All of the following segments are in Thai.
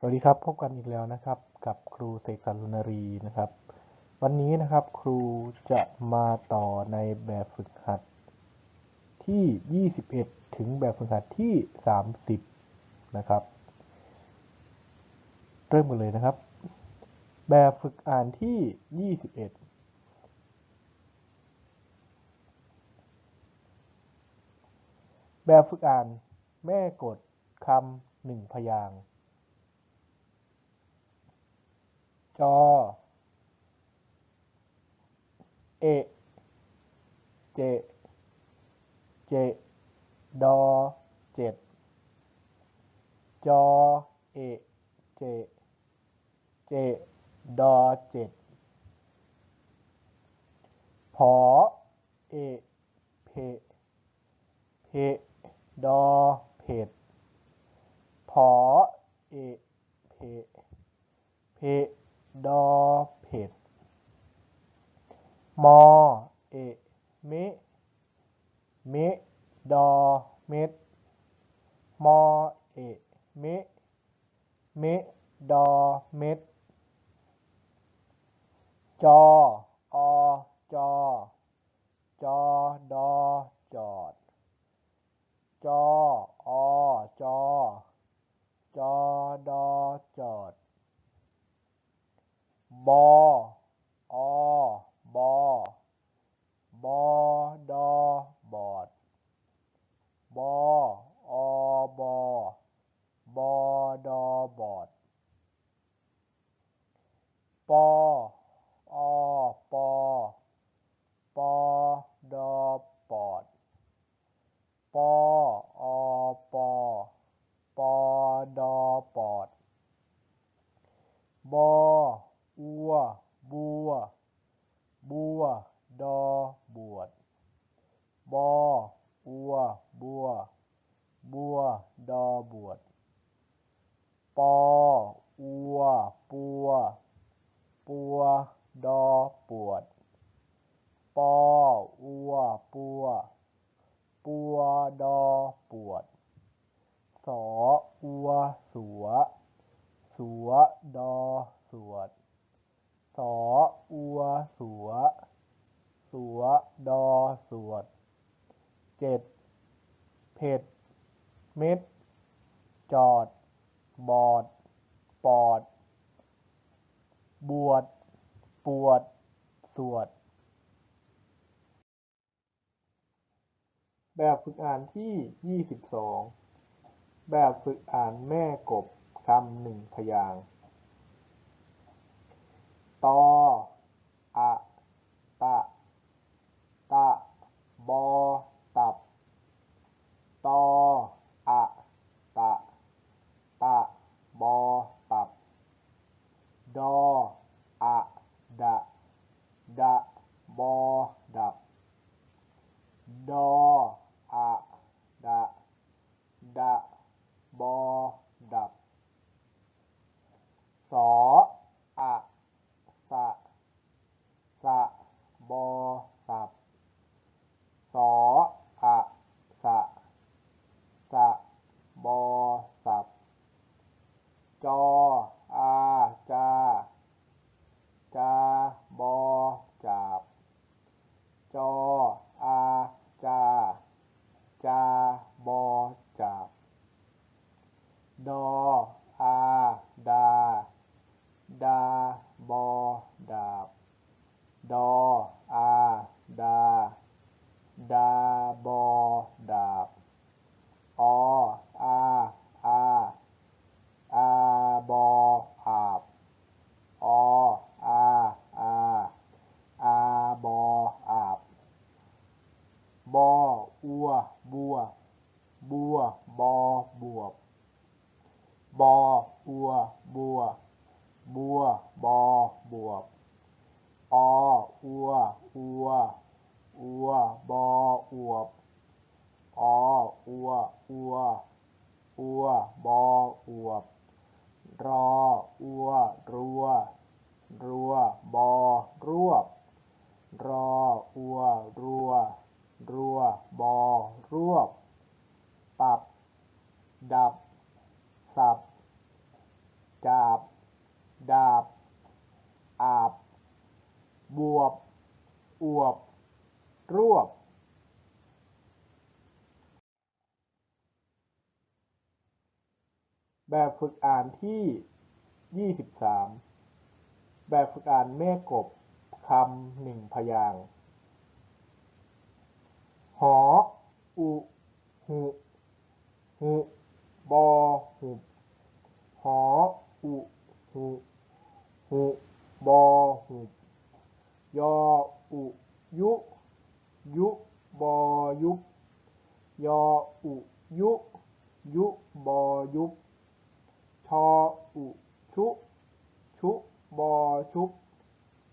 สวัสดีครับ พบกันอีกแล้วนะครับ กับครูเสกสรรลุนรีนะครับ วันนี้นะครับครูจะมาต่อในแบบฝึกหัด ที่ 21 ถึงแบบฝึกหัดที่ 30 นะครับ เริ่มกันเลยนะครับ แบบฝึกอ่านที่ 21แบบฝึกอ่าน แม่กดคำหนึ่งพยางค์ จอ เอ เจ เจ ดอเจ็ด จอ เอ เจ เจ ดอเจ็ดผอ เอ เพ เพ ดอเผ็ดผอ เอ เพเพ ดอเผ็ด มอ เอ เม เม ดอ เม็ด มอ เอ เม เม ดอ เม็ด จอ อ จอ จอ ดอ จอด จอ อ จอ จอ ดอ จอด บออ บอ บอ ดอ บอด บอ อ บอ บอ ดอ บอด ปอ อ ปอ ปอ ดอ ปอด ปอ อ ปอ ปอ ดอ ปอด บอ อัว บัว บัว ดอ บวช บอ อัว บัว บัว ดอบวชปออัว ปัว ปัว ดอปวด ปออัว ปัว ปัว ดอปวด สออัว สัว สัว ดอ สวด สออัว สัว สัว ดอ สวด เจ็ด เผ็ด ม็ดจอด บอด ปอด บวด ปวด สวด แบบฝึกอ่านที่ 22 แบบฝึกอ่านแม่กบคำหนึ่งพยางค์ตออะตะ ตะ บอ ตับ ตอ อะ ตะ ตะ บอตับ ดออะดะ ดะ บอดับ ดออะดะ ดะ บอดับ สออะสะ สะ บอสับสอ อะ สะ สะ บอ สับ จอ อา จา จา บอ จาบ จอ อา จา จา บอ จาบ ดอ อา ดา ดา บอ ดาบ ดอ อา ดา ดา บอ ดาบ อ อา อา อา บอ อาบ อ อา อา อา บอ อาบ บอ อัว บัว บัว บอบวบบออัว บัว บัว บอบวบออัว อัว อัว บออวบออัว อัว อัว บออวบรออัว รัว รัว บอรวบรออัว รัว รัว บอรวบ ปับ ดับ สับ จาบ ดาบ อาบ บวบ อวบ รวบแบบฝึกอ่านที่ 23 แบบฝึกอ่านแม่กบคำหนึ่งพยาง หอ อุ หุ หุบอหุบหออุหุหุบอหุบยออุยุยุบอยุบยออุยุยุบอยุบชออุชุชุบอชุบ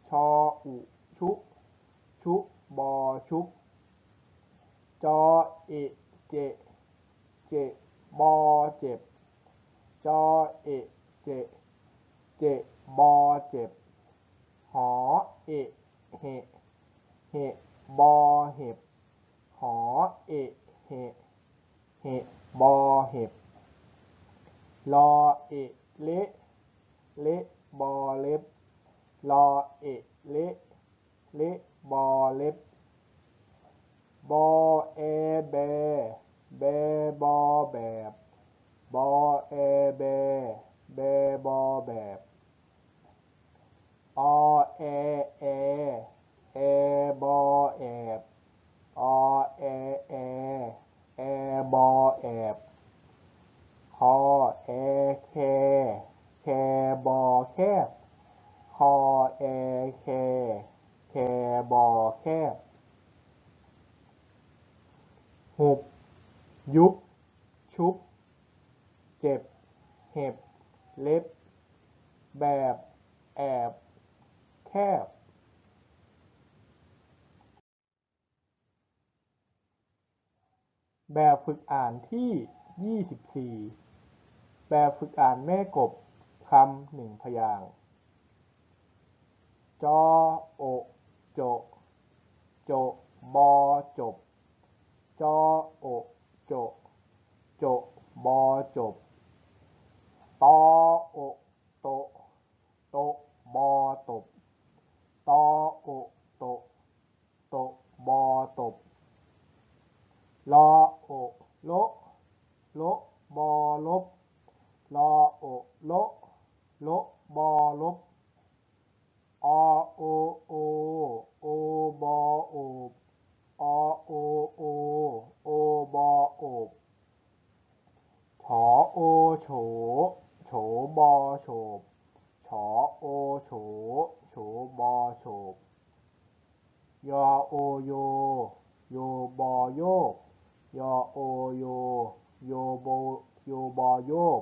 ชออุชุชุบอชุบจอเอเจ เจ บอเจ็บ จอเอ เจ เจ บอเจ็บ หอเอ เหเหบอเห็บ หอเอ เหเหบอเห็บ ลอเอ เละ เละ บอเล็บ ลอเอ เละ เละ บอเล็บ บอแอแบ บบอแบบ บอแอแบแบบอแบบอแอแอแอบอแอบอแอแอแอบอแอบคอแอแคแคบอแคบ คอ แอ แค แค บอ แคบ หุบ ยุบ ชุบ เจ็บ เห็บ เล็บ แบบ แอบ แคบ แบบฝึกอ่านที่ 24 แบบฝึกอ่านแม่กบคำหนึ่งพยางค์จอ โอ โจะ โจะ บอ จบ จอ โอ โจะ โจะ บอ จบ ตอ โอ โตะ โตะ บอ ตบ ตอ โอ โตะ โตะ บอ ตบ ลอ โอ โละ โละ บอ ลบ ลอ โอ โละ โละ บอ ลบ อ โอ โอ โอ บอ โอบ อ โอ โอ โอ บอ โอบ ฉอ โอ โฉ โฉ บอ โฉบ ฉอ โอ โฉ โฉ บอ โฉบ ยอ โอ โย โย บอ โยก ยอ โอโย โยโบโยบอโยก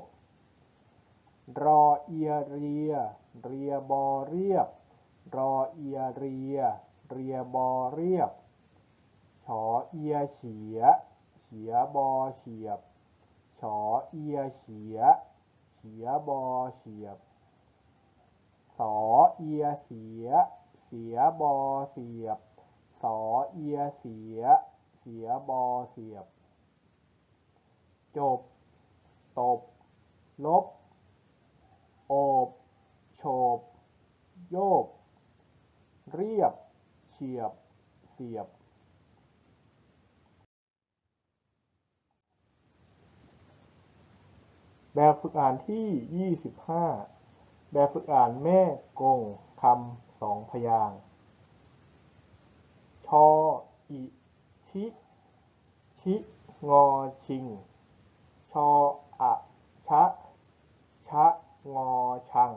รอเอียเรีย เรียบอเรียบ รอเอียเรีย เรียบอเรียบ ฉอเอียเฉีย เฉียบอเฉียบ ฉอเอียเฉีย เฉียบอเฉียบ สอเอียเสีย เสียบอเสียบ สอเอียเสีย เสียบอเสียบ จบ ตบ ลบ โอบ โฉบ โยกเรียบ เฉียบ เสียบ แบบฝึกอ่านที่ 25 แบบฝึกอ่านแม่กงคำสองพยาง ชอ อิ ชิ ชิ งอ ชิง ชออะชะ ชะ งอ ชัง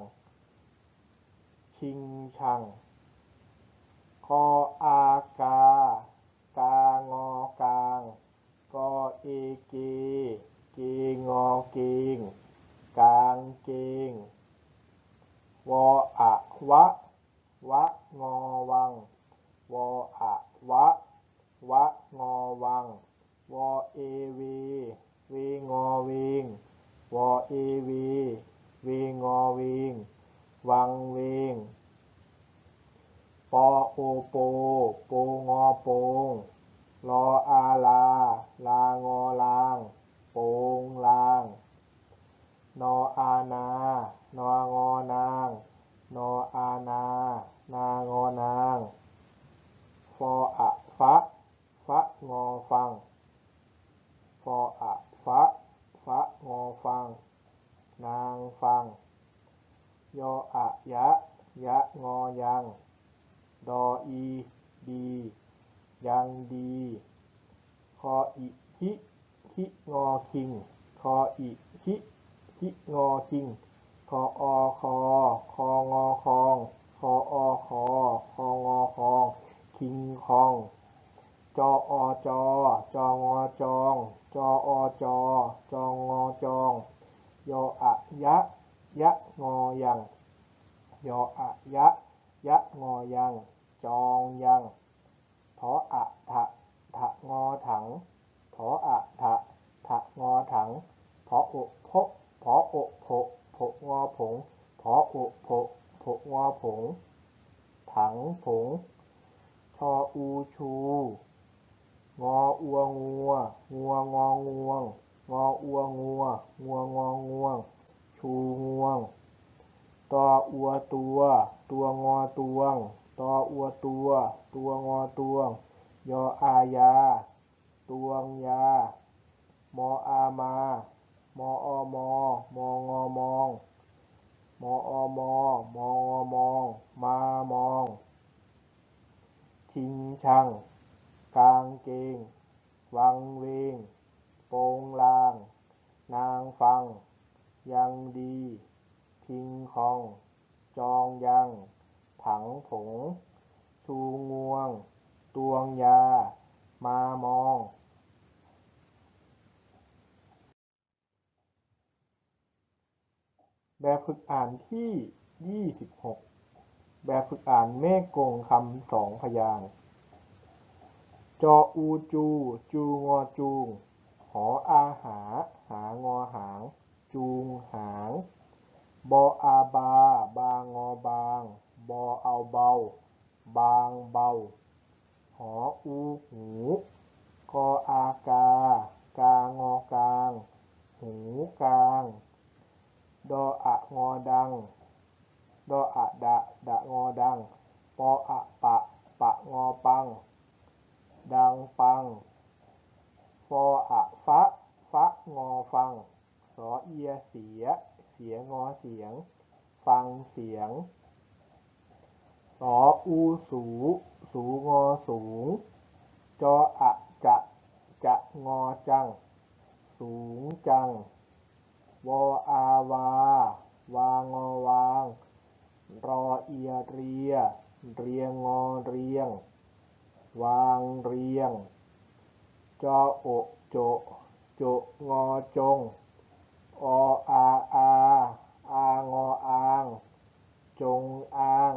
ชิง ชังกออากา กา งอกาง กอเอกเกงอเกงกางเกงวออะวะ วะ งอวัง วออะวะ วะ งอวัง วอเอเวเวีงอวิงวอีวีวีงอวิงวังเวงปอโอโปโปงอโปงลออาลา ลางอลาง โปงลาง นออานานองอนาง นออานานางอนาง ฟออะฟะฟะงอฟัง ฟออะ ฟ้าฟงฟัง นางฟัง ยออะยะ ยะงอยัง ดออีดี ยังดี คออิคิคิงอคิง คออิคิคิงอคิง คออคอ คองอคอง คออคอ คองอคอง คิงคอง จออจอจองอจองจออจอจองงอจองยออะยะยะงอยังยออะยะยะงอยัง จองยังทออะทะทะงอถังทออะทะทะงอถังพออุพกพออุโผโผงอผงพออุโผโผงอผง ถังผง ชออูชู งออัวงัว งัวงองวง งออัวงัว งัวงองวง ชูงวง ตออัวตัว ตัวงอตวง ตออัวตัว ตัวงอตวง ยออายา ตวงยา มออามา มออมอ มองอมอง มออมอ มองอมอง มามอง ชิงชัง กางเกง วังเวง โปงลาง นางฟัง ยังดี คิงคอง จองยัง ถังผง ชูงวง ตวงยา มามอง แบบฝึกอ่านที่ 26 แบบฝึกอ่านแม่กงคำสองพยางจออูจู จูงอจูง หออาหา หางอหาง จูงหาง บออาบา บางอบาง บอเอาเบา บางเบา หออูหูกออากา กางอกลาง หูกลาง ดออะงอดัง ดออะดะดะงอดัง ปออะปะปะงอปัง ดังปัง ฟออะฟะฟะงอฟัง สอเอียเสีย เสียงอเสียง ฟังเสียง สออูสู สูงอสูง จออะจะจะงอจัง สูงจัง วออาวา วางอวาง รอเอียเรีย เรียงงอเรียง วางเรียง จอโอโจ โจงอจง ออาอา อางออาง จงอาง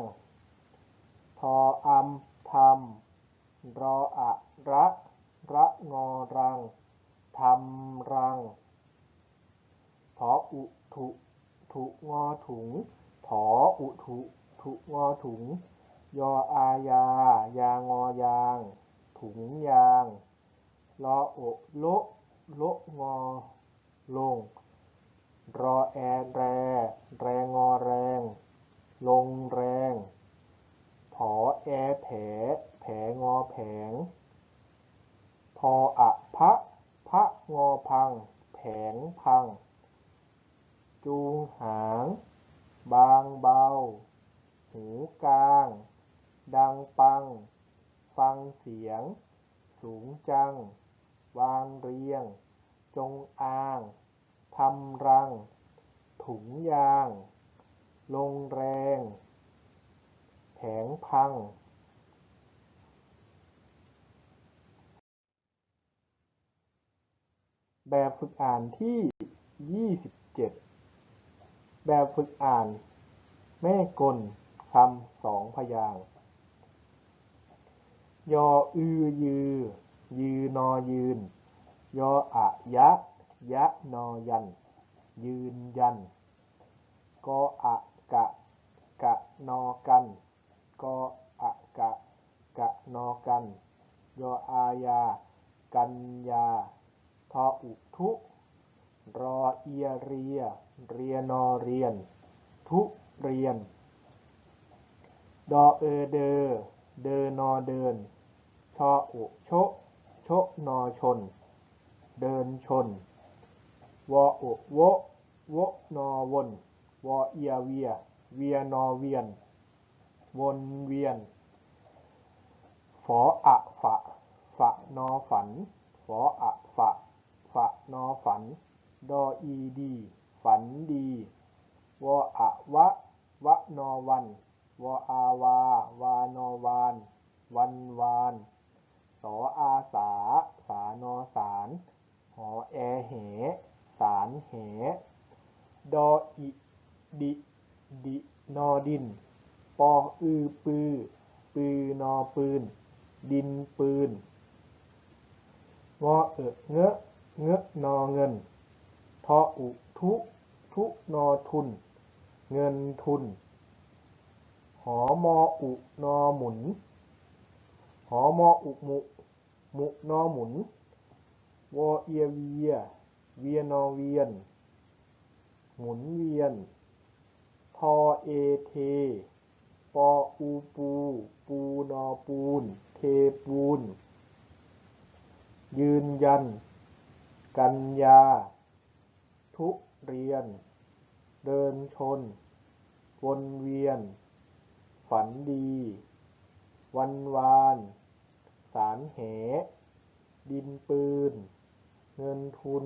ทออำทำรออะระ ระงอรังทำรัง ถออุถุถุงอถุงถออุถุถุงอถุง ยออายา ยางอยาง ถุงยางลอโอโละโลงอลง รอแอแร แรงอแรง ลงแรง ผอแอแผลแผลงอแผง พออะพะพะงอพัง แผงพัง จูงหาง บางเบา หูกลาง ดังปัง ฟังเสียง สูงจัง วางเรียง จงอางทำรัง ถุงยาง ลงแรง แผงพังแบบฝึกอ่านที่ 27 แบบฝึกอ่าน แม่กลคำสองพยางยออือยือ ยือนอยืน ยออะยะ ยะนอยัน ยืนยัน กออะกะ กะนอกัน กออะกะ กะนอกัน ยออายา กันยาทออุทุ รอเอียเรีย เรียนอเรียน ทุเรียน ดอเอเดอ เดอนอเดิน ชออุโชโชนอชน เดินชน วอโอโวโวนอวนวอเอียเวีย เวียนอเวียน วนเวียน ฝออะฝะฝะนอฝัน ฝออะฝะฝะนอฝัน ดออีดี ฝันดี วออะวะ วะนอวัน วออาวา วานอวาน วันวาน สออาสา สานอสาร หอแอเห สารเห ดออิดิดินอดิน ปออือปือ ปือนอปืน ดินปืน งอเอะเงอะเงอะนอเงิน ออุทุทุนอทุน เงินทุน หอมออุนอหมุน หอมออุมุมุนอหมุน วอเอียเวีย เวียนอเวียน หมุนเวียน ทอเอเท ปออูปู ปูนอปูน เทปูน ยืนยัน กันยา ทุเรียน เดินชน วนเวียน ฝันดี วันวาน สารเห ดินปืน เงินทุน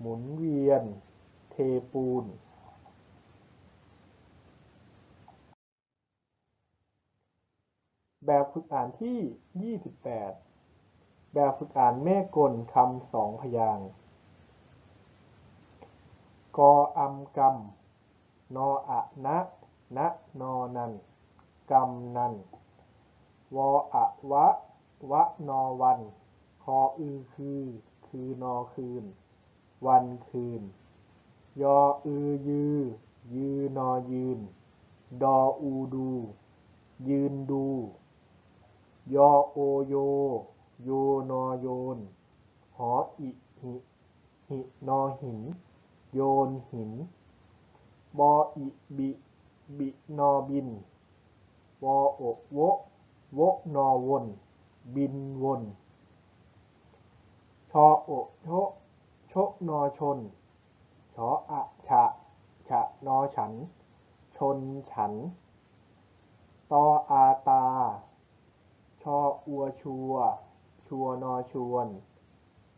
หมุนเวียน เทปูน แบบฝึกอ่านที่ 28 แบบฝึกอ่านแม่กลคำสองพยางค์ กออำกำนออะนะนะนอนันกำนันวออะวะ วะนอวัน คออือคือ คือนอคืน วันคืน ยออือยือ ยือนอยืน ดออูดู ยืนดู ยอโอโย โยนอโยน หออิหิหินอหิน โยนหิน บออิบิบินอบิน วอโอโวโวนอวน บินวน ชอโอโชโชนอชน ชออะฉะฉะนอฉัน ชนฉัน ตออาตา ชออัวชัว ชัวนอชวน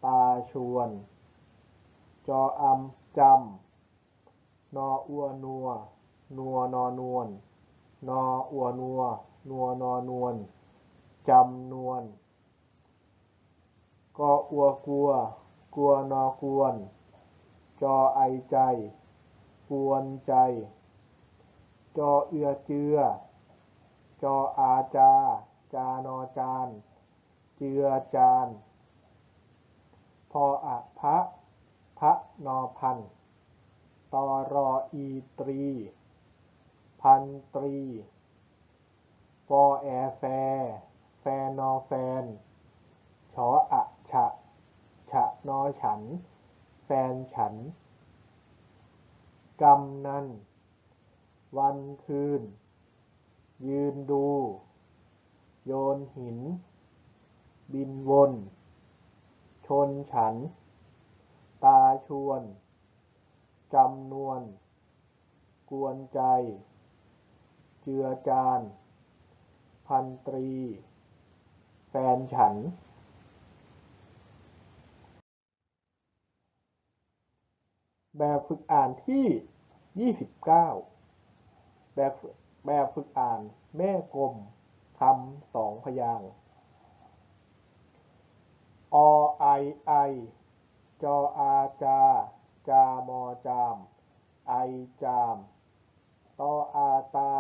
ตาชวน จออำ จำ นออัวนัว นัวนอนวล นออัวนัว นัวนอนวล จำนวน กออัวกลัว กลัวนอกวน จอไอใจ กวนใจ จอเอือเจือ จออาจา จานอจาน เจือจาน พออะพะะนอพันตอรออีตรี พันตรี ฟอแอแฟ แฟนอแฟน ชออะฉะ ฉะนอฉัน แฟนฉัน กำนัน วันคืน ยืนดู โยนหิน บินวน ชนฉัน ตาชวนจำนวน กวนใจ เจือจาน พันตรี แฟนฉัน แบบฝึกอ่านที่ 29 แบบแบบฝึกอ่านแม่กลมคำสองพยาง อไอไอ จออาจา จามอจาม ไอจาม ตออาตา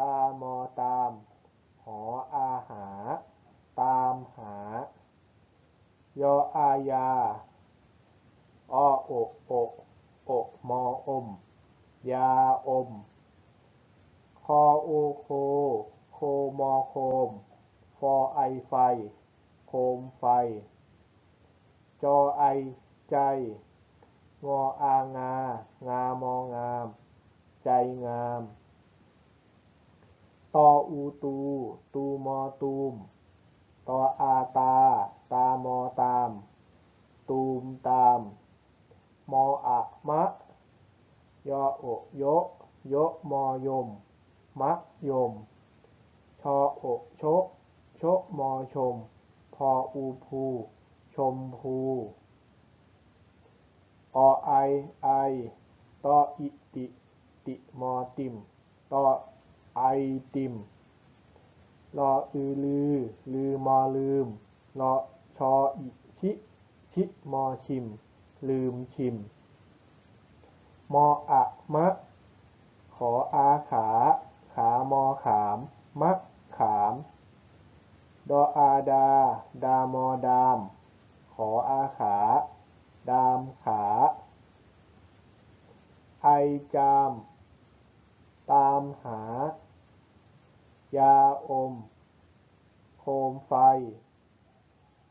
ตามอตาม หออาหา ตามหา ยออายา อโอโอโอมออม ยาอม คอโอโค โคมอโคม ฟอไอไฟ โคมไฟ จอไอ ใจ งออางา งามองาม ใจงาม ตออูตู ตูมอตูม ตออาตา ตามอตาม ตูมตาม มออะมะ ยอโอโยะโยะมอยม มะยม ชอโอชะโชะมอชม พออูพูชมพู อไอไอตออิติติมอติมตอไอติมรออือลือ ลือมอลืมรอชออิชิ ชิมอชิม ลืมชิม มออะมะ ขออาขา ขามอขาม มะขาม ดออาดา ดามอดาม ขออาขา ดามขา ไอจาม ตามหา ยาอม โคมไฟ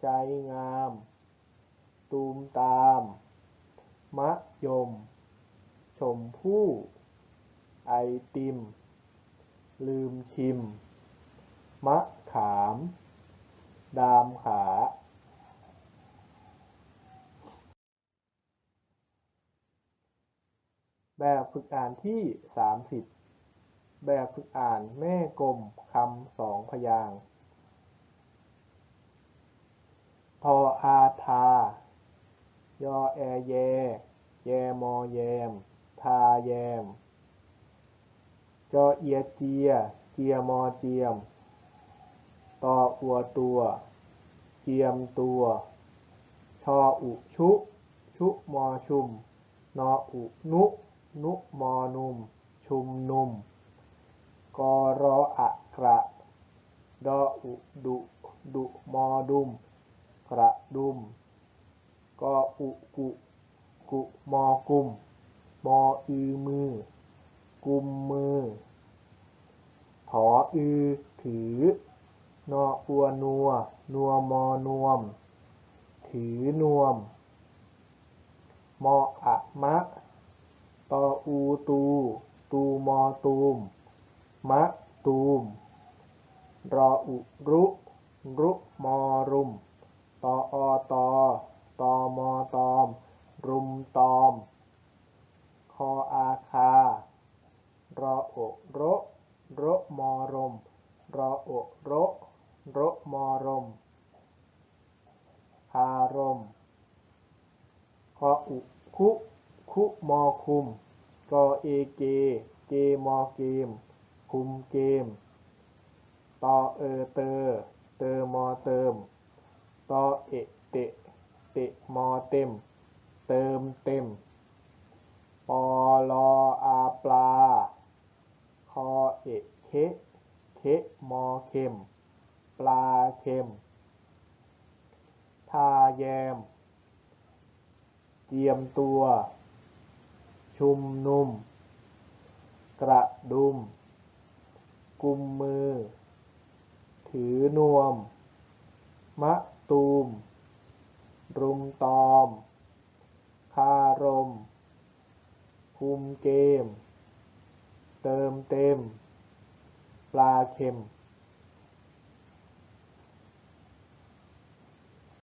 ใจงาม ตูมตาม มะยม ชมพู่ ไอติม ลืมชิม มะขาม ดามขา แบบฝึกอ่านที่สามสิบแบบฝึกอ่านแม่กลมคำสองพยางทออาทายอแอแย แยมอแยม ทาแยม จอเอียเจีย เจียมอเจียม ตออัวตัว เจียมตัว ชออุชุ ชุมอชุม นออุนุ นุมอนุม ชุมนุม กรออะกระ ดออุดุดุมอดุม กระดุมกออุกุกุมอกุม มออือมือ กุมมือ ถออือถือ นออัวนัว นัวมอนวม ถือนวม มออะมะ ตออูตู ตูมอตูม มะตูม รออุรุ รุมอรุม ตออตอตอมอตอม รุมตอม คออาคา รอโอะโระโระมอรม รอโอะโระโระมอรมคารมคออุคุคุมอคุม กอเอเก เกมอเกม คุมเกม ตอเอเตอเตอมอเติม ตอเอเตเตมอเต็ม เติมเต็ม ปอลออาปลา คอเอเค เคมอเข็ม ปลาเข็ม ทาแยม เจียมตัว ชุมนุม กระดุม กุมมือ ถือนวม มะตูม รุมตอม คารม คุมเกม เติมเต็ม ปลาเค็ม